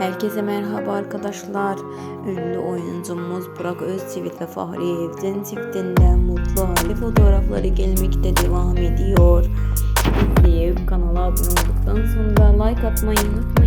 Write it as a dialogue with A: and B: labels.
A: Herkese merhaba arkadaşlar. Ünlü oyuncumuz Burak Özçivit ve Fahri Evcen çiftinden mutlu hali fotoğrafları gelmekte devam ediyor. İzleyip kanala abone olduktan sonra like atmayı unutmayın.